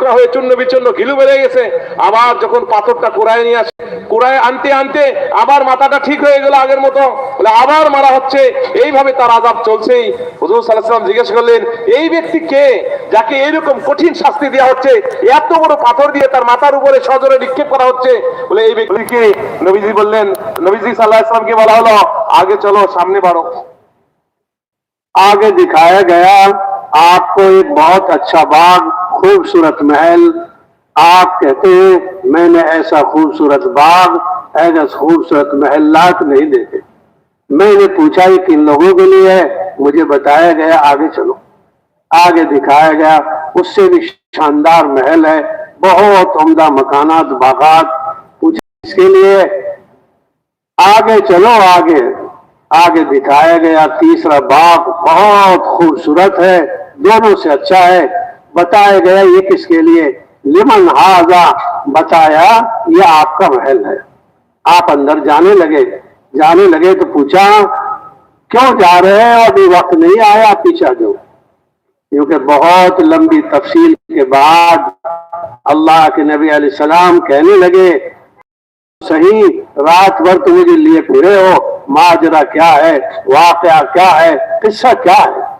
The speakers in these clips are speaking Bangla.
টুকরা হয়ে চূর্ণ বিচূর্ণ ঘিলু বেড়ে গেছে আবার যখন পাথরটা কোড়ায় নিয়ে আসে কোড়ায় আনতে আনতে আবার মাথাটা ঠিক হয়ে গেল আগের মতো বলে আবার মারা হচ্ছে এইভাবে তার আজাব চলছেই হুজুর সাল্লাহ সাল্লাম জিজ্ঞেস করলেন এই ব্যক্তি কে যাকে এইরকম কঠিন শাস্তি দেওয়া হচ্ছে এত বড় পাথর দিয়ে তার মাথার উপরে সজরে নিক্ষেপ করা হচ্ছে বলে এই ব্যক্তিকে নবীজি বললেন নবীজি সাল্লাহ ইসলামকে বলা হলো আগে চলো সামনে বাড়ো आगे दिखाया गया आपको एक बहुत अच्छा बाग خوبصورت محل، آپ کہتے ہیں، میں نے ایسا خوبصورت باغ، ایسا خوبصورت محلات نہیں دیکھے۔ میں نے پوچھا یہ کن لوگوں کے لیے ہے؟ مجھے بتایا گیا، آگے چلو۔ آگے دکھایا گیا، اس سے بھی شاندار محل ہے۔ بہت عمدہ مکانات، باغات۔ پوچھا اس کے لیے آگے چلو، آگے۔ آگے دکھایا گیا، تیسرا باغ بہت خوبصورت ہے۔ دونوں سے اچھا ہے۔ بتایا گیا یہ کس کے لیے؟ لمن ہاضا بتایا یہ آپ کا محل ہے۔ آپ اندر جانے لگے۔ جانے لگے تو پوچھا، کیوں جا رہے ہیں؟ ابھی وقت نہیں آیا پیچھا جو کیونکہ بہت لمبی تفصیل کے بعد اللہ کے نبی علیہ السلام کہنے لگے، صحیح، رات بھر تم مجھے لیے پورے ہو۔ ماجرا کیا ہے؟ واقعہ کیا ہے؟ قصہ کیا ہے؟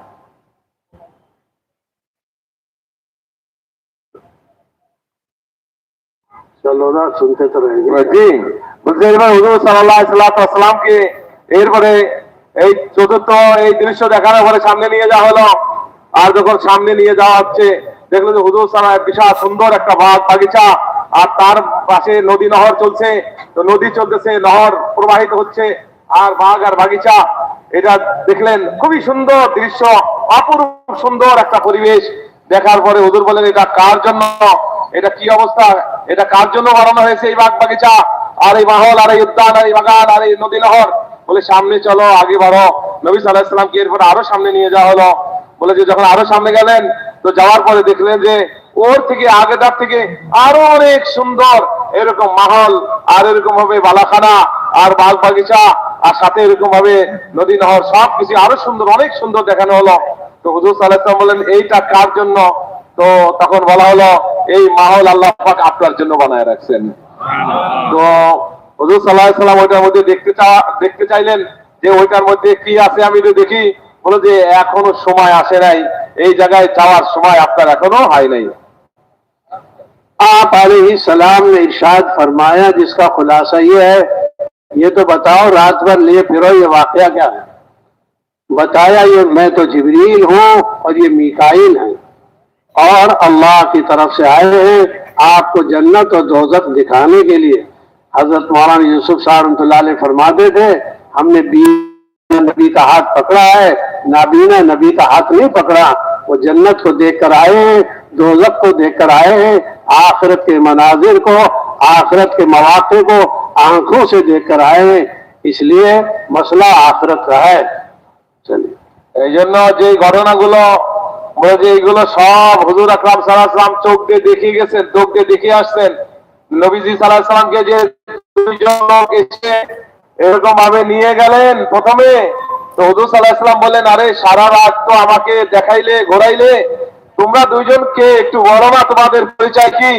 আর যখন সামনে নিয়ে যাওয়া হচ্ছে দেখল যে হুজুর বিশাল সুন্দর একটা বাগিচা আর তার পাশে নদী নহর চলছে তো নদী চলতেছে নহর প্রবাহিত হচ্ছে আর বাঘ আর বাগিচা এটা দেখলেন খুবই সুন্দর দৃশ্য অপরূপ সুন্দর একটা পরিবেশ দেখার পরে হুজুর বলেন এটা কার জন্য এটা কি অবস্থা? এটা কার জন্য বানানো হয়েছে এই বাগ বাগিচা? আর এই মাহল, আর এই উদ্যান, আর এই বাগান, আর এই নদী নহর? বলে সামনে চলো, আগে বাড়ো। নবী সাল্লাহ সাল্লামকে এরপরে আরও সামনে নিয়ে যাওয়া হলো। বলে যে, যখন আরও সামনে গেলেন, তো যাওয়ার পরে দেখলেন যে, ওর থেকে আগেটার থেকে আরও অনেক সুন্দর এরকম মাহল, আর এরকম ভাবে বালাখানা, আর বাগ বাগিচা, আর সাথে এরকম ভাবে নদী নহর সব কিছু আরও সুন্দর, অনেক সুন্দর দেখানো হলো। তো হুজুর সাল্লাহ বলেন এইটা কার জন্য? তো তখন বলা হলো এই মাহল আল্লাহ পাক আপনার জন্য বানায় রাখছেন। তো হজুর সাল্লাহ সাল্লাম ওইটার মধ্যে দেখতে চা দেখতে চাইলেন যে ওইটার মধ্যে কি আছে আমি তো দেখি বলো যে এখনও সময় আসে নাই এই জায়গায় যাওয়ার সময় আপনার এখনও হয় নাই। আপ علیہ সালাম نے ارشاد فرمایا جس کا خلاصہ یہ ہے یہ تو بتاؤ رات بھر لیے پھرو یہ واقعہ کیا ہے بتایا یہ میں تو جبریل ہوں اور یہ میکائل اور اللہ کی طرف سے آئے ہیں آپ کو جنت اور دوزت دکھانے کے لیے۔ حضرت مولانا یوسف شاہ رحمۃ اللہ علیہ فرماتے تھے، ہم نے نبی کا ہاتھ پکڑا ہے، نابینا نبی کا ہاتھ نہیں پکڑا، وہ جنت کو دیکھ کر آئے ہیں دوزت کو دیکھ کر آئے ہیں، آخرت کے مناظر کو، آخرت کے مواقع کو آنکھوں سے دیکھ کر آئے ہیں۔ اس لیے مسئلہ آخرت کا ہے۔ چلیے۔ এই জন্য বলে যে এইগুলো সব হুজুর আকরাম সাল্লাম চোখ দিয়ে দেখিয়ে গেছেন চোখ দিয়ে দেখিয়ে আসছেন। নবীজি সাল্লাহ যে লোক এসে এরকম ভাবে নিয়ে গেলেন প্রথমে, তো হুজুর সাল্লাহ বললেন, আরে, সারা রাত তো আমাকে দেখাইলে, ঘোরাইলে, তোমরা দুইজন কে? একটু বলো না, তোমাদের পরিচয় কি?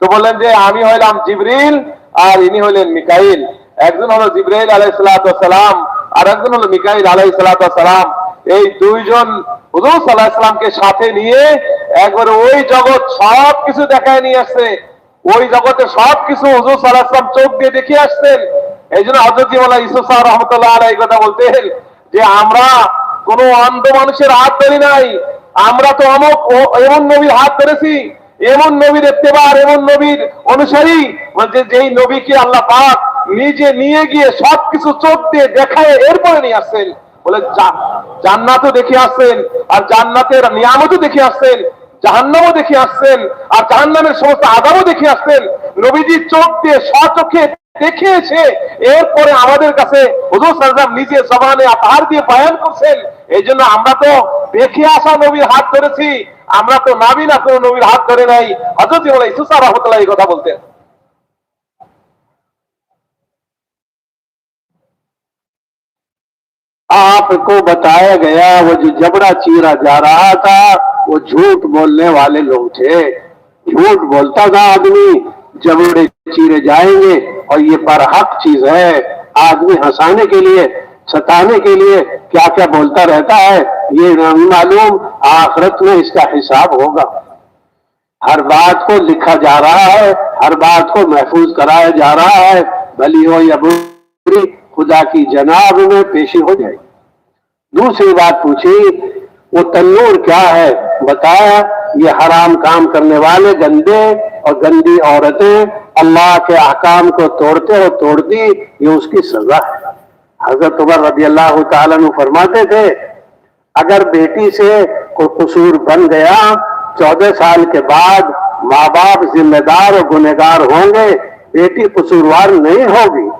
তো বললেন যে, আমি হইলাম জিবরিল আর ইনি হইলেন মিকাইল। একজন হলো জিব্রাইল আলাইসালাম আর একজন হলো মিকাইল আলাইসালাম এই দুইজন হুজুর সাল্লাহামকে সাথে নিয়ে একবারে ওই জগৎ সব কিছু দেখায় নিয়ে আসছে। ওই জগতে সব কিছু হুজুর সাল্লাহাম চোখ দিয়ে দেখে আসছেন। এই জন্য হজরত ইসুফ সাহ রহমতুল্লাহ আলাই কথা বলতেন যে, আমরা কোন অন্ধ মানুষের হাত ধরি নাই। আমরা তো অমুক এমন নবীর হাত ধরেছি। এমন নবীর এত্তেবার এমন নবীর অনুসারী। বলছে, যেই নবীকে আল্লাহ পাক নিজে নিয়ে গিয়ে সবকিছু চোখ দিয়ে দেখায় এরপরে নিয়ে আসছেন। বলে জান্নাতও দেখে আসছেন আর জান্নাতের নিয়ামতও দেখে আসছেন, জাহান্নামও দেখে আসছেন আর জাহান্নামের সমস্ত আদাবও দেখে আসছেন। নবীজি চোখ দিয়ে স্বচোখে দেখিয়েছে। এরপরে আমাদের কাছে হুজুর সাল্লাম নিজে জবানে আধার দিয়ে বয়ান করছেন। এই জন্য আমরা তো দেখে আসা নবীর হাত ধরেছি। আমরা তো নাবি না, কোনো নবীর হাত ধরে নাই। হজরত ইসুসা রহমতুল্লাহ এই কথা বলতেন। آپ کو بتایا گیا وہ جو جبڑا چیرا جا رہا تھا، وہ جھوٹ بولنے والے لوگ تھے۔ جھوٹ بولتا تھا آدمی، جبڑے چیرے جائیں گے اور یہ پر حق چیز ہے۔ آدمی ہنسانے کے لیے، ستانے کے لیے کیا کیا بولتا رہتا ہے، یہ نہیں معلوم۔ آخرت میں اس کا حساب ہوگا۔ ہر بات کو لکھا جا رہا ہے، ہر بات کو محفوظ کرایا جا رہا ہے۔ بھلی ہو یا بری خدا کی جناب میں پیشی ہو جائے۔ دوسری بات پوچھی، وہ تنور کیا ہے؟ بتایا، یہ حرام کام کرنے والے گندے اور گندی عورتیں اللہ کے احکام کو توڑتے اور توڑ دی یہ اس کی سزا ہے۔ حضرت عمر رضی اللہ تعالیٰ نے فرماتے تھے، اگر بیٹی سے کوئی قصور بن گیا، چودہ سال کے بعد ماں باپ ذمہ دار اور گنہگار ہوں گے، بیٹی قصوروار نہیں ہوگی۔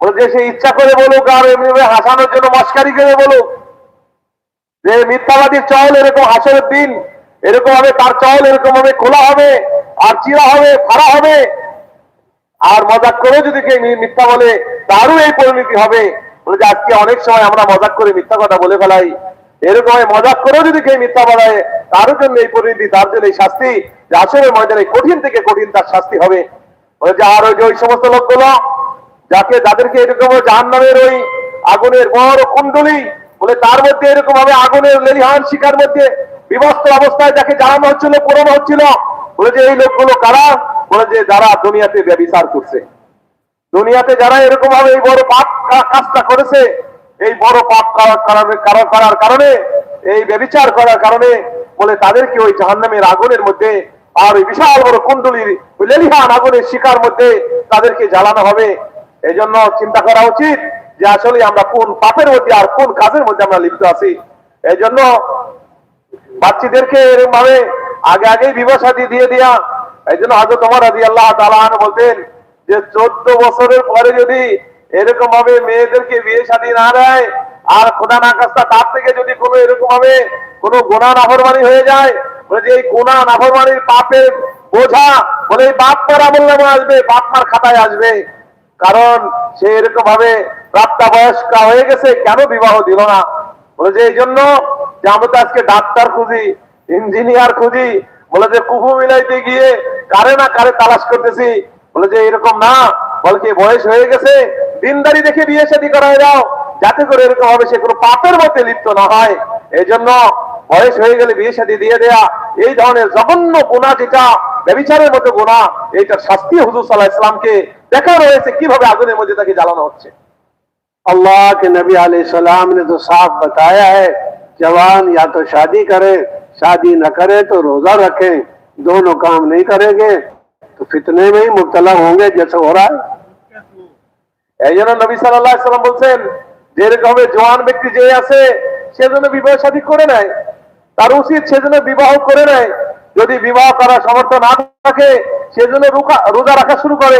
যে সে ইচ্ছা করে বলুক, আর এমনিভাবে হাসানোর জন্য মস্কারি করে বলুক। যে মিথ্যাবাদীর চল এরকম হাসরের দিন, এরকম হবে, তার চল এরকম ভাবে খোলা হবে, আর চিরা হবে, ফাড়া হবে। আর মজাক করে যদি কেউ মিথ্যা বলে, তারও এই পরিণতি হবে। বলে যে আজকে অনেক সময় আমরা মজাক করে মিথ্যা কথা বলে ফেলাই। এরকম হয়, মজাক করেও যদি কেউ মিথ্যা বলায় তারও জন্য এই পরিণতি, তার জন্য এই শাস্তি। যে আসলে ময়দানে কঠিন থেকে কঠিন তার শাস্তি হবে। বলে যে, আর ওই যে ওই সমস্ত লোকগুলো যাকে যাদেরকে এরকম জাহান নামের ওই আগুনের বড় কুণ্ডলি বলে তার মধ্যে এরকম ভাবে আগুনের লেলিহান শিকার মধ্যে বিবস্ত্র অবস্থায় যাকে জানানো হচ্ছিল, পোড়ানো হচ্ছিল। বলে যে, এই লোকগুলো কারা? বলে যে, যারা দুনিয়াতে ব্যবিচার করছে। দুনিয়াতে যারা এরকম ভাবে এই বড় পাপ কাজটা করেছে, এই বড় পাপ করার কারণে, এই ব্যবিচার করার কারণে, বলে তাদেরকে ওই জাহান্নামের আগুনের মধ্যে আর ওই বিশাল বড় কুণ্ডলির লেলিহান আগুনের শিকার মধ্যে তাদেরকে জ্বালানো হবে। এই জন্য চিন্তা করা উচিত যে আসলে আমরা কোন পাপের মধ্যে আর কোন কাজের মধ্যে আমরা লিপ্ত আছি। এই জন্য বাচ্চাদেরকে এরকম ভাবে আগে আগেই বিবাহ দিয়ে দিয়া। এই জন্য হয়তো তোমার রাজি আল্লাহ তালান বলতেন যে চোদ্দ বছরের পরে যদি এরকম ভাবে মেয়েদেরকে বিয়ে শাদী না দেয়, আর খোদা না কাজটা তার থেকে যদি কোনো এরকম ভাবে কোনো গোনা নাফরমানি হয়ে যায়, বলে যে এই গোনা নাফরমানির পাপের বোঝা, বলে এই বাপ মার আমল আসবে, বাপ মার খাতায় আসবে। কারণ সে এরকম ভাবে প্রাপ্তা বয়স্কা হয়ে গেছে, কেন বিবাহ দিল না? বলে যে এই জন্য যে আমরা তো আজকে ডাক্তার খুঁজি, ইঞ্জিনিয়ার খুঁজি, বলে যে কুহু মিলাইতে গিয়ে কারে না কারে তালাশ করতেছি। বলে যে এরকম না, বলে কি বয়স হয়ে গেছে, দিনদারি দেখে বিয়ে শাদী করায় দাও, যাতে করে এরকম হবে সে কোনো পাপের মধ্যে লিপ্ত না হয়। এই জন্য বয়স হয়ে গেলে বিয়ে শাদী দিয়ে দেয়া, এই ধরনের জঘন্য গুণা যেটা ব্যবিচারের মতো গুণা, এইটার শাস্তি হুজুর সাল্লাহ ইসলামকে দেখানো হয়েছে কিভাবে আগুনের মধ্যে তাকে জ্বালানো হচ্ছে अल्लाह के नबी सलाम ने तो साफ बताया है जवान या तो शादी करे शादी न करे तो रोजा रखें दोनों काम नहीं करेंगे तो फितने में ही मुब्तला होंगे जैसे हो रहा है এই জন্য নবী সাল্লাহ সাল্লাম বলছেন যে এরকম ভাবে জোয়ান ব্যক্তি যে আছে সে যেন বিবাহ শাদী করে নেয় তার উচিত সে যেন বিবাহ করে নেয় যদি বিবাহ করার সমর্থ না থাকে সে যেন রুকা- রোজা রাখা শুরু করে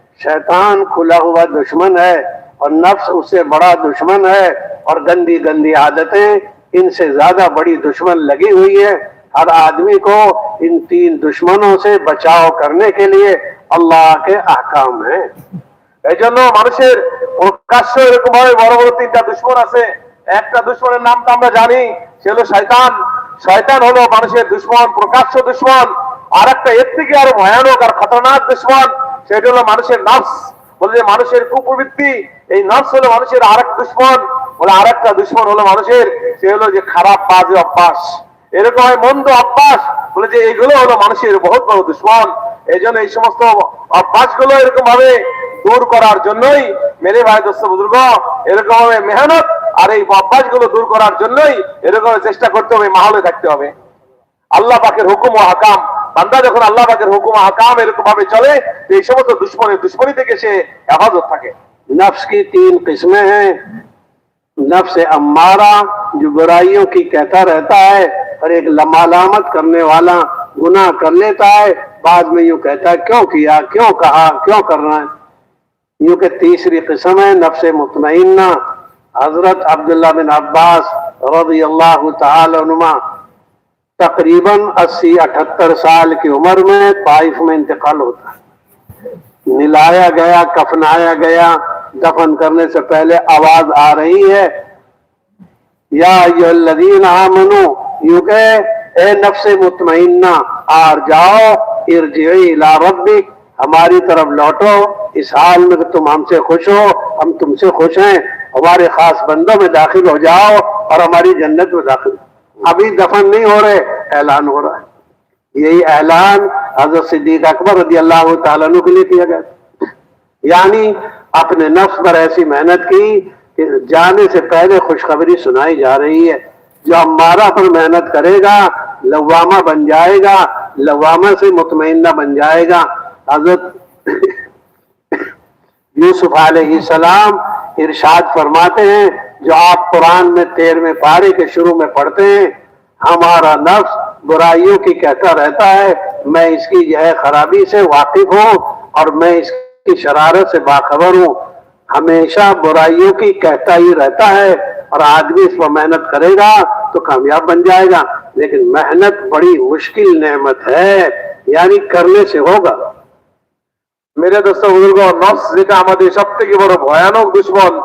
شیطان کھلا ہوا دشمن ہے اور نفس اس سے بڑا دشمن ہے اور گندی گندی عادتیں ان سے زیادہ بڑی دشمن لگی ہوئی ہے۔ ہر آدمی کو ان تین دشمنوں سے بچاؤ کرنے کے لیے اللہ کے احکام ہیں۔ এই জন্য মানুষের প্রকাশ্য বড় তিনটা দুশ্মন আছে একটা দুশ্মনের নাম তো আমরা জানি সে হলো শয়তান শয়তান হলো মানুষের দুশ্মন প্রকাশ্য দুশ্মন আর একটা এর থেকে আরো ভয়ানক আর খতরনাক দুশ্মন সেটা হলো মানুষের নফস বলে যে মানুষের কুপ্রবৃত্তি এই নফস হলো মানুষের আর এক দুশ্মন। বলে আর একটা দুশ্মন হলো মানুষের, সে হলো যে খারাপ, বাজে অভ্যাস। এরকম হয় মন্দ অভ্যাস। বলে যে এগুলো হলো মানুষের বহুত বড় দুশ্মন। এই জন্য এই সমস্ত অভ্যাসগুলো এরকম ভাবে দূর করার জন্যই মেরে ভাই দোস্ত বুজুর্গ এরকম ভাবে মেহনত আর এই অভ্যাসগুলো দূর করার জন্যই এরকম চেষ্টা করতে হবে, মাহলে থাকতে হবে। আল্লাহ পাকের হুকুম ও হাকাম বান্দা যখন আল্লাহ পাকের হুকুম হাকাম এরকম ভাবে চলে، তো এই সমস্ত দুশ্মনের দুশ্মনী থেকে সে হেফাজত থাকে। نفس کی تین قسمیں ہیں۔ نفس امارہ، جو برائیوں کی کہتا رہتا ہے اور ایک لمالامت کرنے والا، گناہ کر لیتا ہے۔ بعد میں یوں کہتا ہے، کیوں کیا، کیوں کہا، کیوں کرنا ہے؟ یوں کہ تیسری قسم ہے، نفس مطمئنہ۔ حضرت عبداللہ بن عباس رضی اللہ تعالی عنہ تقریباً اسی اٹھتر سال کی عمر میں طائف میں انتقال ہوتا نلایا گیا، کفنایا گیا، دفن کرنے سے پہلے آواز آ رہی ہے۔ یا الذین آمنو، یوں کہ اے نفس مطمئنہ، آر جاؤ، ارجعی لا ربی ہماری طرف لوٹو۔ اس حال میں تم ہم سے خوش ہو، ہم تم سے خوش ہیں، ہمارے خاص بندوں میں داخل ہو جاؤ اور ہماری جنت میں داخل ہو۔ ابھی دفن نہیں ہو رہے، اعلان ہو رہا ہے۔ یہی اعلان حضرت صدیق اکبر رضی اللہ تعالیٰ عنہ کے لیے کیا گیا یعنی اپنے نفس پر ایسی محنت کی کہ جانے سے پہلے خوشخبری سنائی جا رہی ہے۔ جو ہمارا پر محنت کرے گا، لوامہ بن جائے گا، لوامہ سے مطمئنہ بن جائے گا۔ حضرت یوسف علیہ السلام ارشاد فرماتے ہیں جو آپ قرآن میں تیر میں پارے کے شروع میں پڑھتے ہیں، ہمارا نفس برائیوں کی کہتا رہتا ہے، میں اس کی یہ خرابی سے واقف ہوں اور میں اس کی شرارت سے باخبر ہوں۔ ہمیشہ برائیوں کی کہتا ہی رہتا ہے اور آدمی اس پر محنت کرے گا تو کامیاب بن جائے گا۔ لیکن محنت بڑی مشکل نعمت ہے یعنی کرنے سے ہوگا۔ میرے دوستوں بزرگوں، نفس যেটা আমাদের সব থেকে বড় بھیانک دشمن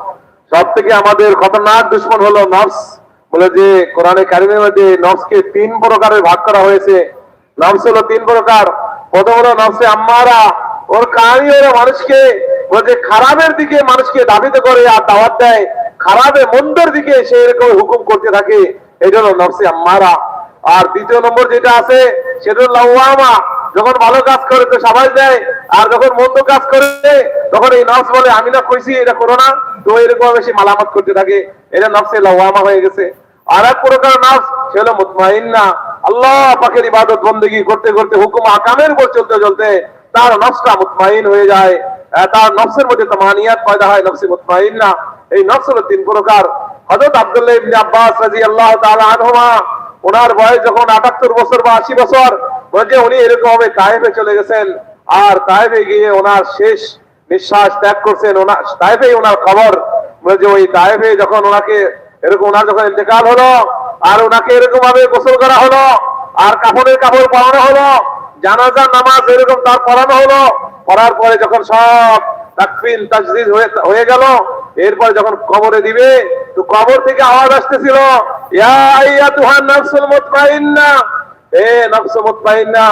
সব থেকে আমাদের খতরনাক দুশ্মন হলো নফস। বলে যে কোরআনে কারিমের মধ্যে নফসকে তিন প্রকারে ভাগ করা হয়েছে। নফস হলো তিন প্রকার। প্রথম হলো নফসে আম্মারা। ওর কাহিনী হলো মানুষকে বলছে খারাপের দিকে মানুষকে দাবিত করে আর দাওয়াত দেয়। খারাপে মন্দের দিকে সে এরকম হুকুম করতে থাকে। এটা হলো নফসে আম্মারা। আর দ্বিতীয় নম্বর যেটা আছে, সেটা হলো লাউয়ামা। যখন ভালো কাজ করে তো সবাই দেয়, আর যখন মন্দ কাজ করে, তখন এই নফস বলে, আমি না কইছি এটা করো না। তো এরকম বেশি মালামত করতে থাকে। এটা নফসে লাওয়ামা হয়ে গেছে। আর এক প্রকার নফস, সে হলো মুতমাইন্না আল্লাহ পাকের ইবাদত বন্দেগী করতে করতে হুকুম আকামের উপর চলতে চলতে তার নফসটা মুতমাইন হয়ে যায়। তার নফসের মধ্যে তামানিয়াত পয়দা হয়, নফসে মুতমাইন্না এই নফস হলো তিন প্রকার। হযরত আব্দুল্লাহ ইবনে আব্বাস রাদিয়াল্লাহু তাআলা আনহুমা, ওনার বয়স যখন আটাত্তর বছর বা আশি বছর বলছে উনি এরকম ভাবে তাইফে চলে গেছেন আর তাইফে গিয়ে ওনার শেষ নিঃশ্বাস ত্যাগ করছেন। ওনার তাইফে ওনার খবর বলছে ওই তাইফে যখন ওনাকে এরকম ওনার যখন ইন্তেকাল হলো আর ওনাকে এরকম ভাবে গোসল করা হলো আর কাপড়ের কাপড় পরানো হলো জানাজার নামাজ এরকম তার পড়ানো হলো। পড়ার পরে যখন সব তাকফিন তাজদিদ হয়ে হয়ে গেল, এরপর যখন কবরে দিবে, তো কবর থেকে আওয়াজ আসতেছিল, ইয়া আইয়াতুহান নাফসুল মুতমাইন্না এ মুতমাইন্না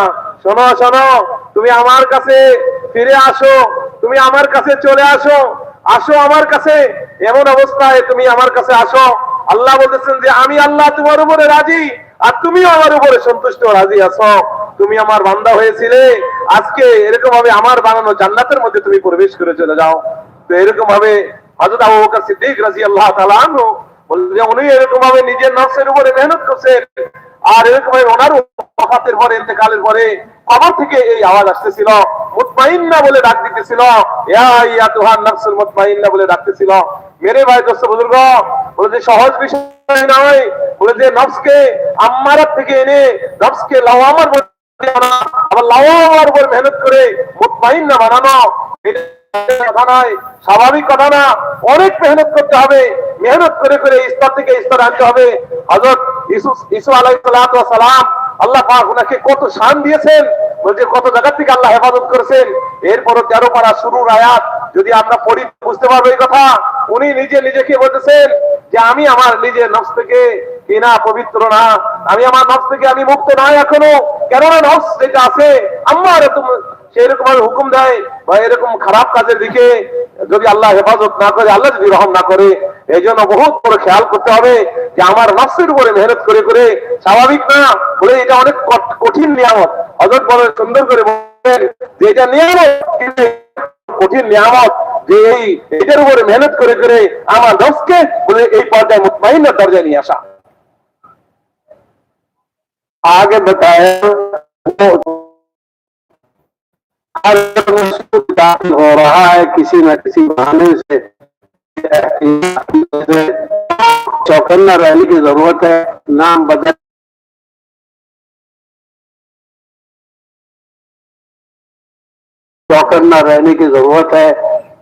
শোনো শোনো, তুমি আমার কাছে ফিরে আসো, তুমি আমার কাছে চলে আসো আসো আমার কাছে। এমন অবস্থায় তুমি আমার কাছে আসো। আল্লাহ বলতেছেন যে, আমি আল্লাহ তোমার উপরে রাজি, আর তুমিও আমার উপরে সন্তুষ্ট রাজি আছো। তুমি আমার বান্দা হয়েছিলে, আজকে এরকম ভাবে আমার বানানো জান্নাতের মধ্যে তুমি প্রবেশ করে চলে যাও। তো এরকম ভাবে হযরত আবু বকর সিদ্দিক রাদিয়াল্লাহু তাআলা উনি এরকম ভাবে নিজের উপরে মেহনত করছেন, আর এরকম ভাবে ওনার পরে, ইন্তেকালের পরে কবর থেকে এই আওয়াজ আসতেছিল, মুতমাইন্না বলে ডাক দিতেছিল, ইয়া মুতমাইন্না বলে ডাকতেছিল। মেরে ভাই দোস্ত বুজুর্গ, বলে যে সহজ বিষয় নয়, বলে যে নফসকে আম্মারাত থেকে এনে নফসকে লাওয়ামার আবার লাওয়ামার উপর মেহনত করে মুতমাইন্না বানানো। কথা নয় স্বাভাবিক কথা না, অনেক মেহনত করতে হবে। মেহনত করে করে স্তর থেকে স্তর আনতে হবে। হজরত ইসু আলাই সালাম, আল্লাহ পাক ওনাকে কত শান দিয়েছেন, বলছে কত জায়গা থেকে আল্লাহ হেফাজত করেছেন। এরপরও তেরো পারা শুরুর আয়াত, যদি আমরা পড়ি, বুঝতে পারব এই কথা। উনি নিজে নিজেকে বলতেছেন যে, আমি আমার নিজের নফস থেকে কিনা পবিত্র না। আমি আমার নফস থেকে আমি মুক্ত নয় এখনও। কেননা নফস যেটা আছে আমার সেরকম ভাবে হুকুম দেয় বা এরকম খারাপ কাজের দিকে যদি আল্লাহ হেফাজত না করে, আল্লাহ যদি রহম না করে এই জন্য বহুত বড় খেয়াল করতে হবে যে আমার নফসের উপরে মেহনত করে করে স্বাভাবিক না বলে এটা অনেক কঠিন নিয়ামত। হজরত বলে সুন্দর করে বলেন যে এটা নিয়ামত কঠিন নিয়ামত যে এই এটার উপরে মেহনত করে করে আমার নফসকে বলে এই পর্যায়ে মুতমাইন্য দরজায় নিয়ে আসা। آگے بتایا داخل ہو رہا ہے، کسی نہ کسی بہانے سے چوکنا رہنے کی ضرورت ہے، نام بدل چوکنا رہنے کی ضرورت ہے۔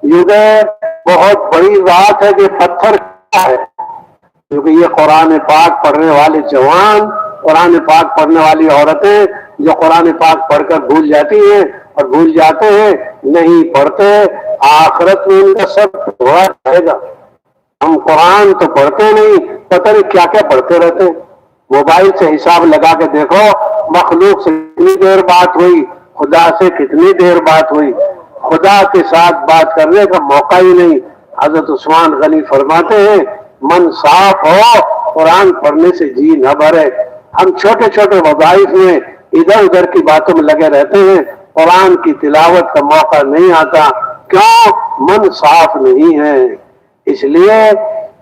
یہ بہت بڑی بات ہے کہ پتھر کیا ہے۔ کیونکہ یہ قرآن پاک پڑھنے والے جوان قرآن پاک پڑھنے والی عورتیں جو قرآن پاک پڑھ کر بھول جاتی ہیں اور بھول جاتے ہیں، نہیں پڑھتے، آخرت میں ان کا سب ہوا رہے گا۔ ہم قرآن تو پڑھتے نہیں، پتہ نہیں کیا کیا پڑھتے رہتے۔ موبائل سے حساب لگا کے دیکھو، مخلوق سے کتنی دیر بات ہوئی، خدا سے کتنی دیر بات ہوئی۔ خدا کے ساتھ بات کرنے کا موقع ہی نہیں۔ حضرت عثمان غنی فرماتے ہیں، من صاف ہو، قرآن پڑھنے سے جی نہ بھرے۔ ہم چھوٹے چھوٹے وظائف میں ادھر ادھر کی باتوں میں لگے رہتے ہیں، قرآن کی تلاوت کا موقع نہیں آتا، کیوں؟ من صاف نہیں ہے۔ اس لیے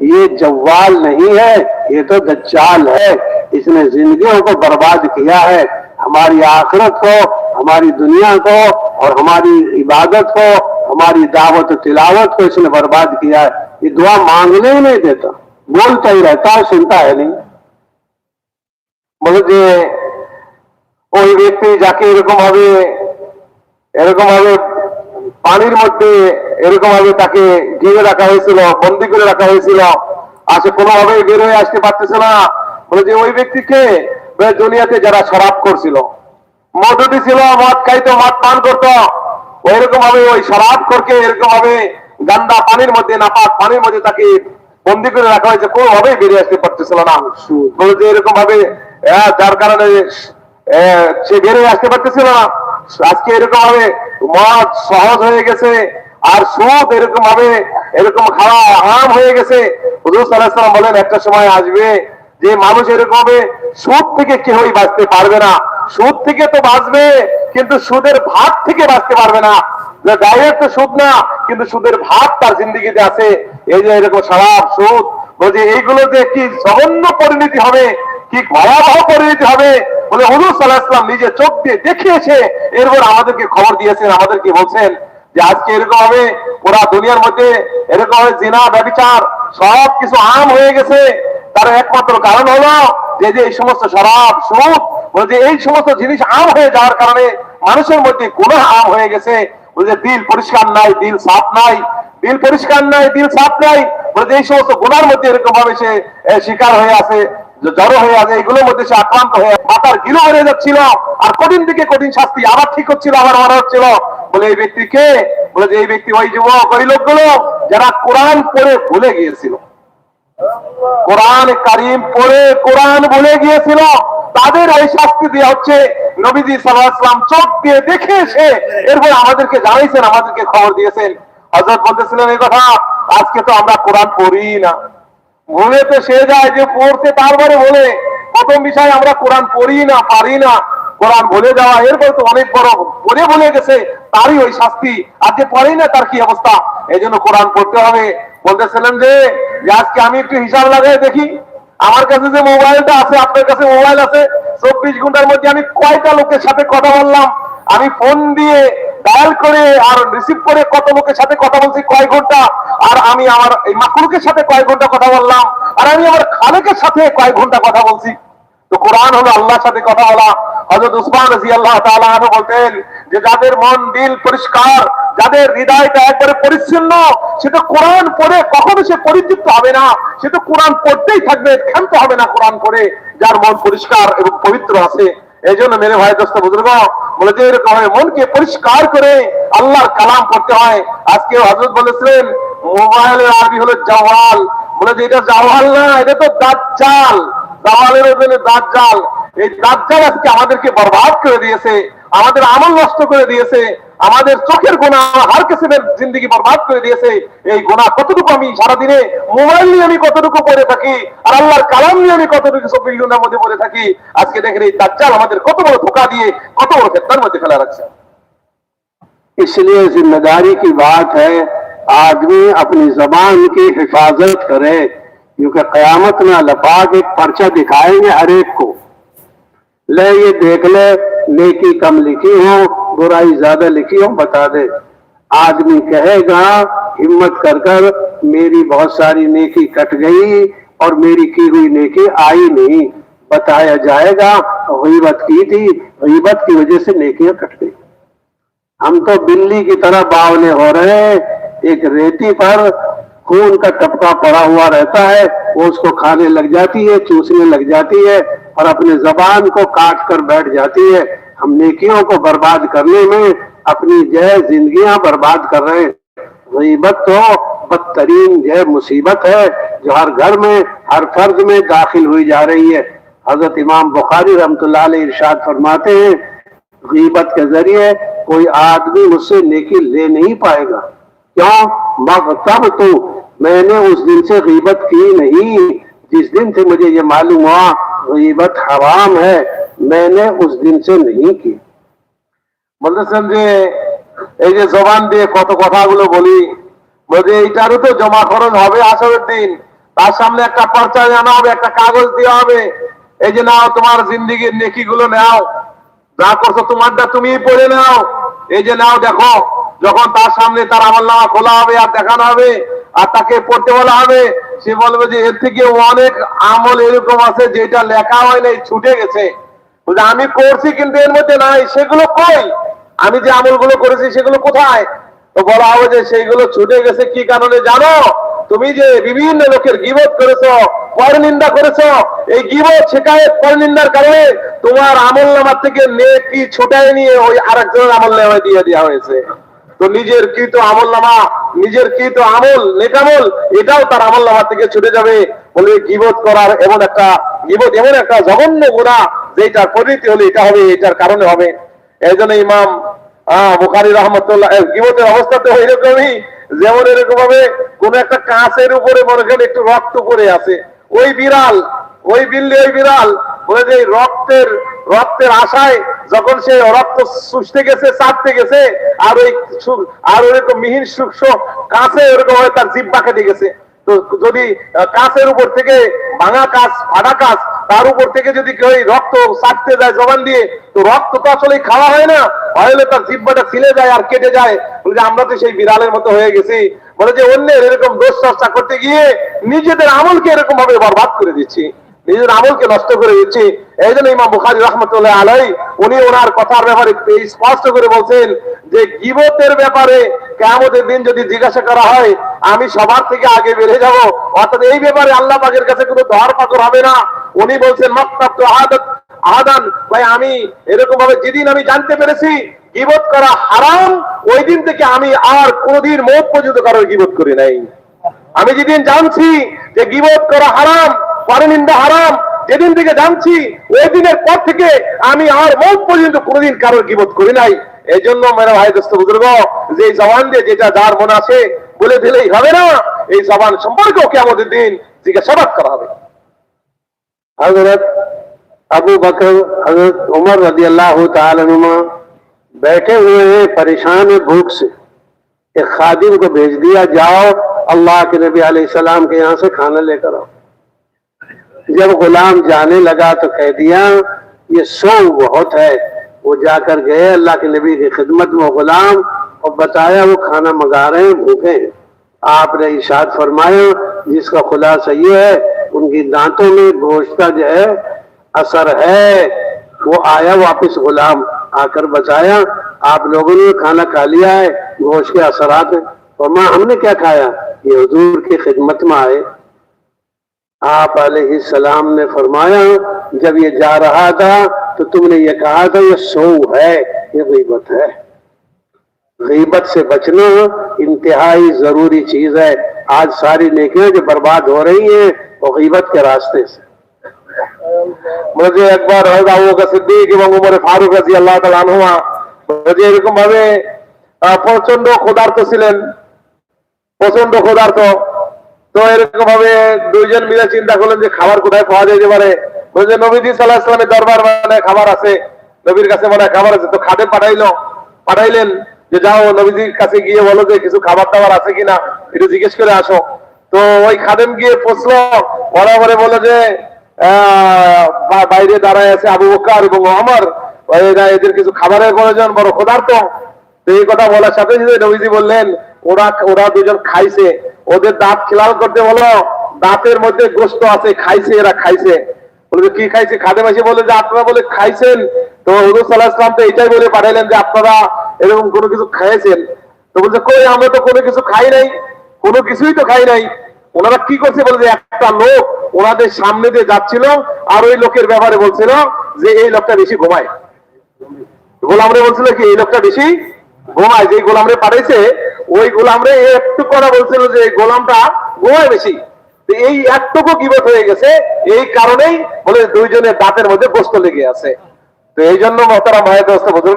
یہ جوال نہیں ہے، یہ تو دجال ہے۔ اس نے زندگیوں کو برباد کیا ہے۔ ہماری آخرت کو، ہماری دنیا کو اور ہماری عبادت کو، ہماری دعوت و تلاوت کو اس نے برباد کیا ہے۔ یہ دعا مانگنے ہی نہیں دیتا۔ بولتا ہی رہتا ہے، سنتا ہے نہیں۔ বলে যে ওই ব্যক্তি যাকে এরকম ভাবে এরকম ভাবে পানির মধ্যে এরকম ভাবে তাকে ঘিরে রাখা হয়েছিল বন্দি করে রাখা হয়েছিল আসে কোনোভাবেই বের হয়ে আসতে পারতেছে না। বলে যে ওই ব্যক্তিকে দুনিয়াতে যারা শরাব করছিল মধুটি ছিল মদ খাইতো মদ পান করতো ওইরকম ভাবে ওই শরাব করকে এরকম ভাবে গান্দা পানির মধ্যে নাপাক পানির মধ্যে তাকে বন্দি করে রাখা হয়েছে কোনোভাবেই বেরিয়ে আসতে পারতেছিল না। বলে যে এরকম ভাবে যার কারণে সে বেরিয়ে আসতে পারতেছিল না। আজকে এরকম ভাবে মদ সহজ হয়ে গেছে, আর সুদ এরকম ভাবে এরকম খাওয়া আরাম হয়ে গেছে। হুজুর বলেন, একটা সময় আসবে যে মানুষ এরকম হবে সুদ থেকে কেউই বাঁচতে পারবে না। সুদ থেকে তো বাঁচবে, কিন্তু সুদের ভাত থেকে বাঁচতে পারবে না। ডাইরেক্ট তো সুদ না, কিন্তু সুদের ভাত তার জিন্দিগিতে আছে। এই যে এরকম শরাব সুদ, বলছে, এইগুলো যে কি জঘন্য পরিণতি হবে কি ভয়াবহ পরিণতি হবে বলে হুজুর সাল্লাহ ইসলাম নিজে চোখ দিয়ে দেখিয়েছে। এরপর আমাদেরকে খবর দিয়েছেন, আমাদেরকে বলছেন যে আজকে এরকম হবে ওরা দুনিয়ার মধ্যে এরকম হবে, জিনা, ব্যবচার সব কিছু আম হয়ে গেছে। তার একমাত্র কারণ হলো যে যে এই সমস্ত শরাব, সুদ যে এই সমস্ত জিনিস আম হয়ে যাওয়ার কারণে মানুষের মধ্যে গুণ আম হয়ে গেছে। বলে যে দিল পরিষ্কার নাই দিল সাফ নাই দিল পরিষ্কার নাই দিল সাফ নাই, বলে যে এই সমস্ত গুণার মধ্যে এরকম ভাবে সে শিকার হয়ে আছে। জড়ো হয়ে আছে এগুলোর মধ্যে সে আক্রান্ত হয়ে মাথার গিলো হয়ে যাচ্ছিল, আর কঠিন থেকে কঠিন শাস্তি আবার ঠিক হচ্ছিল, আবার মারা হচ্ছিল। বলে এই ব্যক্তিকে, বলে যে এই ব্যক্তি ওই যুবক, ওই লোকগুলো যারা কোরআন পড়ে ভুলে গিয়েছিল। কোরআন কারিম পড়ে কোরআন ভুলে গিয়েছিল, তাদের ওই শাস্তি দেওয়া হচ্ছে। নবীজি সাল্লাহাম চোখ দিয়ে দেখে এসে এরপর আমাদেরকে জানাইছেন, আমাদেরকে খবর দিয়েছেন। হজরত বলতেছিলেন, এই কথা, আজকে তো আমরা কোরআন পড়ি না। ভুলে তো সে যায় যে পড়তে তারপরে বলে, প্রথম বিষয় আমরা কোরআন পড়ি না, পারি না। কোরআন ভুলে যাওয়া, এরপর তো অনেক বড় পড়ে ভুলে গেছে, তারই ওই শাস্তি। আর যে পড়েই না, তার কি অবস্থা? এই জন্য কোরআন পড়তে হবে। বলতেছিলেন যে আজকে আমি একটু হিসাব লাগাই দেখি। আমার কাছে যে মোবাইলটা আছে, আপনার কাছে মোবাইল আছে, চব্বিশ ঘণ্টার মধ্যে আমি কয়টা লোকের সাথে কথা বললাম? আমি ফোন দিয়ে ডায়াল করে আর রিসিভ করে কত লোকের সাথে কথা বলছি কয় ঘণ্টা, আর আমি আমার এই মাকলুকের সাথে কয় ঘণ্টা কথা বললাম, আর আমি আমার খালেকের সাথে কয় ঘণ্টা কথা বলছি। তো কোরআন হলো আল্লাহর সাথে কথা বলা। হজরত উসমান রাজি আল্লাহ তাআলা বলতেন যে, যাদের মন, দিল পরিষ্কার, যাদের হৃদয়টা একবারে পরিচ্ছন্ন, সে তো কোরআন পড়ে কখনো সে পরিতৃপ্ত হবে না। সে তো কোরআন পড়তেই থাকবে, ক্ষান্ত হবে না কোরআন পড়ে। যার মন পরিষ্কার এবং পবিত্র আছে। এই জন্য মেরে ভাই দোস্ত বুজুর্গ বলে যে এরকম হয়, মনকে পরিষ্কার করে আল্লাহর কালাম পড়তে হয়। আজকে হজরত বলেছিলেন মোবাইলের আরবি হলো জওয়াল। বলে যে এটা জওয়াল না, এটা তো দাজ্জাল। দাওয়ালের ওজনে দাজ্জাল। এই দাজ্জাল আজকে আমাদেরকে বরবাদ করে দিয়েছে, আমাদের আমল নষ্ট করে দিয়েছে। আমাদের চোখের গোনা হার কিসিমের জিন্দগি বরবাদ করে দিয়েছে এই গোনা কতটুকু আমি সারাদিনে মোবাইল নিয়ে আমি কতটুকু করে থাকি আর আল্লাহর কালাম নিয়ে আমি কতটুকু সব বিল্ডার মধ্যে পড়ে থাকি আজকে দেখেন এই দাজ্জাল আমাদের কত বড় ধোকা দিয়ে কত বড় ফেতনার মধ্যে ফেলা রাখছে ইসলিয়ে জিম্মেদারি কি বাত হ্যাঁ آدمی اپنی زبان کی حفاظت کرے کیونکہ قیامت میں لفاظ ایک پرچہ دکھائیں گے ہر ایک کو لے یہ دیکھ لے نیکی کم لکھی ہوں برائی زیادہ لکھی ہو بتا دے۔ آدمی کہے گا، ہمت کر کر میری بہت ساری نیکی کٹ گئی اور میری کی ہوئی نیکی آئی نہیں۔ بتایا جائے گا، غیبت کی تھی، غیبت کی وجہ سے نیکیاں کٹ گئی۔ ہم تو بلی کی طرح باولے ہو رہے ہیں۔ ایک ریتی پر خون کا ٹپکا پڑا ہوا رہتا ہے، وہ اس کو کھانے لگ جاتی ہے، چوسنے لگ جاتی ہے اور اپنے زبان کو کاٹ کر بیٹھ جاتی ہے۔ ہم نیکیوں کو برباد کرنے میں اپنی جے زندگیاں برباد کر رہے ہیں۔ غیبت تو بدترین یہ مصیبت ہے جو ہر گھر میں، ہر فرد میں داخل ہوئی جا رہی ہے۔ حضرت امام بخاری رحمت اللہ علیہ ارشاد فرماتے ہیں، غیبت کے ذریعے کوئی آدمی مجھ سے نیکی لے نہیں پائے گا۔ کیوں؟ مغتب تو میں نے اس دن سے غیبت کی نہیں۔ جس دن سے مجھے یہ معلوم ہوا، غیبت حرام ہے۔ मैंने उस दिन से नहीं की বলতেছেন যে এই যে জবান দিয়ে কত কথাগুলো বলি বলছে এইটারও তো জমা খরচ হবে আসরের দিন তার সামনে একটা পর্চা জানা হবে একটা কাগজ দেওয়া হবে এই যে নাও তোমার জিন্দিগির নেকি গুলো নাও যা করছো তোমারটা তুমি পড়ে নাও এই যে নাও দেখো যখন তার সামনে তার আমল নামা খোলা হবে আর দেখানো হবে আর তাকে পড়তে বলা হবে সে বলবে যে এর থেকে অনেক আমল এরকম আছে যেটা লেখা হয় নাই ছুটে গেছে বলছে, আমি করছি কিন্তু এর মধ্যে নাই, সেগুলো কই? আমি যে আমলগুলো করেছি সেগুলো কোথায়? তো বলা হবে যে সেইগুলো ছুটে গেছে কি কারণে জানো? তুমি যে বিভিন্ন লোকের গিবত করেছ, পরনিন্দা করেছ, এই গিবত শেখায়ত পরনিন্দার কারণে তোমার আমল নামার থেকে নেকি ছোটায় নিয়ে ওই আরেকজনের আমল নামায় দিয়ে দেওয়া হয়েছে। তো নিজের কৃত আমল নামা নিজের কৃত আমল, নেকামল, এটাও তার আমল নামা থেকে ছুটে যাবে বলে গিবত করার এমন একটা গিবত, এমন একটা জঘন্য গুণা যেটার পরিণতি হলে এটা হবে, এটার কারণে হবে। এই জন্য ইমাম বুখারি রহমতুল্লাহ গিবতের অবস্থা তো এরকমই যেমন এরকম ভাবে কোন একটা কাঁচের উপরে মনে করেন একটু রক্ত পড়ে আছে। ওই বিড়াল, ওই বিল্লি, ওই বিড়াল বলে যে রক্তের রক্তের আশায় যখন সে রক্ত শুষতে গেছে, চাপতে গেছে, আর ওই আর ওরকম মিহিন সূক্ষ্ম কাছে ওরকম তার জিব্বা কেটে গেছে। যদি কাছের উপর থেকে ভাঙা কাঁচ, ফাটা কাঁচ, তার উপর থেকে যদি কেউ রক্ত সারতে যায় জবান দিয়ে, তো রক্ত তো আসলে খাওয়া হয় না। হলে তার জিব্বাটা ছিলে যায় আর কেটে যায়। বলে আমরা তো সেই বিড়ালের মতো হয়ে গেছি। বলে যে অন্যের এরকম দোষ চর্চা করতে গিয়ে নিজেদের আমলকে এরকম ভাবে বরবাদ করে দিচ্ছি। নিজের আমলকে নষ্ট করে দিচ্ছি। এই জন্য ইমাম বুখারি রহমতুল্লাহ আলাই উনি ওনার কথার ব্যাপারে স্পষ্ট করে বলছেন যে গিবতের ব্যাপারে কেমতের দিন যদি জিজ্ঞাসা করা হয়, আমি সবার থেকে আগে বেড়ে যাব। অর্থাৎ এই ব্যাপারে আল্লাহ পাকের কাছে কোনো ধর পাকর হবে না। উনি বলছেন, মক্তাব তো আহাদত আহাদান ভাই, আমি এরকম ভাবে যেদিন আমি জানতে পেরেছি, গিবত করা হারাম, ওই দিন থেকে আমি আর কোনোদিন মত পর্যন্ত কারোর গিবত করি নাই। আমি যেদিন জানছি যে গিবত করা হারাম পরনিন্দা হারাম যেদিন থেকে জানছি ওই দিনের পর থেকে আমি আর মুখ পর্যন্ত কোনোদিন কারোর গিবত করি নাই এই জন্য মেরা ভাই দোস্ত বুজুর্গ যে এই জবান দিয়ে যেটা যার মনে আছে বলে দিলেই হবে না এই জবান সম্পর্কেও কে আমাদের দিন জিজ্ঞাসাবাদ করা হবে हजरत अबू बकर हजरत उमर रदी अल्लाह तआला बैठे हुए हैं परेशान है भूख से एक खादिम को भेज दिया जाओ اللہ کے نبی علیہ السلام کے یہاں سے کھانا لے کر آؤ۔ جب غلام جانے لگا تو کہہ دیا، یہ سو بہت ہے۔ وہ جا کر گئے، اللہ کے نبی کی خدمت میں غلام، اور بتایا وہ کھانا منگا رہے ہیں، بھوکے ہیں۔ آپ نے اشاد فرمایا، جس کا خلاصہ یہ ہے، ان کی دانتوں میں گوشت کا جو ہے، اثر ہے۔ وہ آیا واپس غلام، آ کر بتایا، آپ لوگوں نے کھانا کھا لیا ہے، گوشت کے اثرات ہیں۔ اور ماں ہم نے کیا کھایا؟ یہ حضور کی خدمت میں آئے۔ آپ علیہ السلام نے فرمایا، جب یہ جا رہا تھا تو تم نے یہ کہا تھا، یہ سو ہے، یہ غیبت ہے۔ غیبت سے بچنا انتہائی ضروری چیز ہے۔ آج ساری نیکیاں جو برباد ہو رہی ہیں، وہ غیبت کے راستے سے۔ مجھے اکبر رضا اللہ کا صدیق امام عمر فاروق رضی اللہ تعالیٰ عنہ মধ্যে এরকম ভাবে প্রচন্ড ক্ষুধার্ত প্রচণ্ড ক্ষুধার্ত। তো এরকম ভাবে দুইজন মিলে চিন্তা করলেন যে খাবার কোথায় পাওয়া যেতে পারে বলছে নবীজি সাল্লাহ ইসলামের দরবার মানে খাবার আছে। নবীর কাছে মনে খাবার আছে। তো খাদে পাঠাইলো। পাঠাইলেন যে যাও নবীজির কাছে গিয়ে বলো যে কিছু খাবার দাবার আছে কিনা। একটু জিজ্ঞেস করে আসো। তো ওই খাদেম গিয়ে পৌঁছলো বরাবরে বলে যে আহ, বাইরে দাঁড়ায় আছে আবু বকর এবং আমার এদের কিছু খাবারের প্রয়োজন বড় ক্ষুধার্ত। তো এই কথা বলার সাথে সাথে নবীজি বললেন ওরা ওরা দুজন খাইছে। ওদের দাঁত খেলাল করতে বলো, দাঁতের মধ্যে গোস্ত আছে, খাইছে এরা, খাইছে। বলে কি খাইছে? খাদে মাসি বলে যে, আপনারা বলে খাইছেন। তো হুজুর সাল্লাহ ইসলাম তো এটাই বলে পাঠাইলেন যে, আপনারা এরকম কোনো কিছু খাইয়েছেন তো বলছে, কই, আমরা তো কোনো কিছু খাই নাই। কোনো কিছুই তো খাই নাই। ওনারা কি করছে বলে যে, একটা লোক ওনাদের সামনে দিয়ে যাচ্ছিল আর ওই লোকের ব্যাপারে বলছিল যে, এই লোকটা বেশি ঘুমায়। গোলামরে বলছিল কি, এই লোকটা বেশি ঘুমায়। যে গোলামরে পাঠাইছে ওই গোলামরে একটু কথা বলছিল যে গোলামটা ঘুমায় বেশি। এই একটুকু কিবত হয়ে গেছে, এই কারণেই বলে দুইজনের দাঁতের মধ্যে গোস্ত লেগে আছে। তো এই জন্য মতারা মায়ের দোস্ত বুঝলো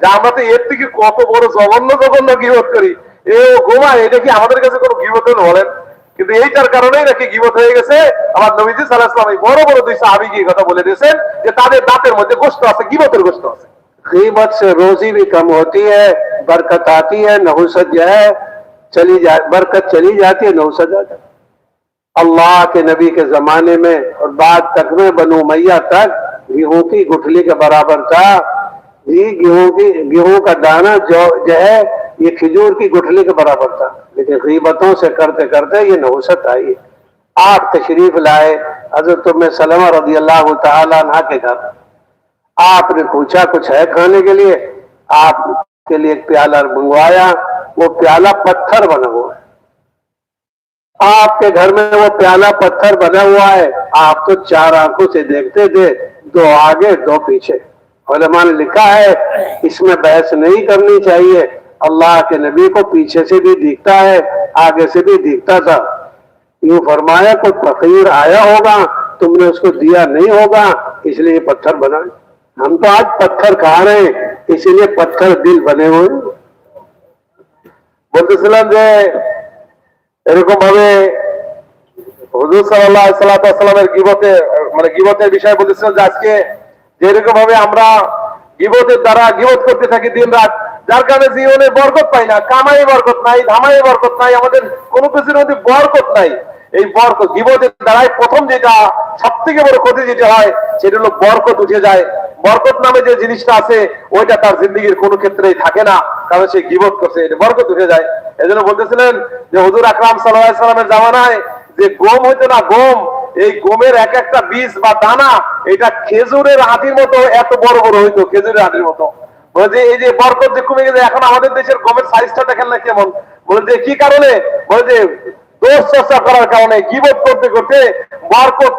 যে আমরা তো এর থেকে কত বড় জঘন্য জঘন্য গিবত করি এ ঘুমায়, এটা কি আমাদের কাছে কোনো গিবত বলেন? কিন্তু এইটার কারণেই নাকি গিবত হয়ে গেছে। আমার নবীজি সাল্লাহ ইসলাম বড় বড় দুই সাহাবি গিয়ে কথা বলে দিয়েছেন যে তাদের দাঁতের মধ্যে গোস্ত আছে, গিবতের গোস্ত আছে। غیبت سے روزی بھی کم ہوتی ہے، برکت آتی ہے، نحوست جائے چلی جا، برکت چلی جاتی ہے، نحوست جاتی ہے۔ اللہ کے نبی کے زمانے میں اور بعد تک میں بنو میہ تک گیہوں کی گٹھلی کے برابر تھا۔ گیہوں کی، گیہوں کا دانا جو جو ہے، یہ کھجور کی گٹھلی کے برابر تھا۔ لیکن غیبتوں سے کرتے کرتے یہ نحوست آئی ہے۔ آپ تشریف لائے حضرت میں سلمہ رضی اللہ تعالیٰ عنہ کے گھر۔ آپ نے پوچھا کچھ ہے کھانے کے لیے؟ آپ کے لیے ایک پیالہ منگوایا، وہ پیالہ پتھر بنا ہوا ہے۔ آپ کے گھر میں وہ پیالہ پتھر بنا ہوا ہے۔ آپ تو چار آنکھوں سے دیکھتے تھے، دو آگے، دو پیچھے۔ علماء نے لکھا ہے، اس میں بحث نہیں کرنی چاہیے۔ اللہ کے نبی کو پیچھے سے بھی دیکھتا ہے، آگے سے بھی دیکھتا تھا۔ یوں فرمایا، کوئی فقیر آیا ہوگا، تم نے اس کو دیا نہیں ہوگا، اس لیے پتھر بنا۔ हम तो आज पत्थर खा रहे हैं इसीलिए पत्थर दिल बने हुए हैं। বলতেছিলাম যে এরকম ভাবে হুজুর সাল্লাহ সাল্লামের গিবতে মানে গিবতের বিষয়ে বলতেছিলাম যে আজকে যেরকম ভাবে আমরা গিবতের দ্বারা গিবত করতে থাকি দিন রাত যার কারণে জীবনে বরকত পাই না কামাই বরকত নাই ধামাই বরকত নাই আমাদের কোনো কিছুর মধ্যে বরকত নাই এই বরকত গিবতের দ্বারাই প্রথম যেটা সব থেকে বড় ক্ষতি যেটা হয় সেটা হলো বরকত উঠে যায় বরকত নামে যে জিনিসটা আছে, ওইটা তার জিন্দগির কোনো ক্ষেত্রেই থাকে না, কারণ সে গিবত করছে এটা বরকত উঠে যায়। এই জন্য বলতেছিলেন যে, হুজুর আকরাম সাল্লামের জামানায় যে গম হইতো না গম, এই গমের এক একটা বীজ বা দানা, এটা খেজুরের হাতির মতো এত বড় বড় হইতো, খেজুরের হাতির মতো। যে, এই যে বরকত যে কমে গেছে, এখন আমাদের দেশের গমের সাইজটা দেখেন না কেমন? বলে যে, কি কারণে? বলে যে, দোষ চর্চা করার কারণে গিবত করতে করতে বরকত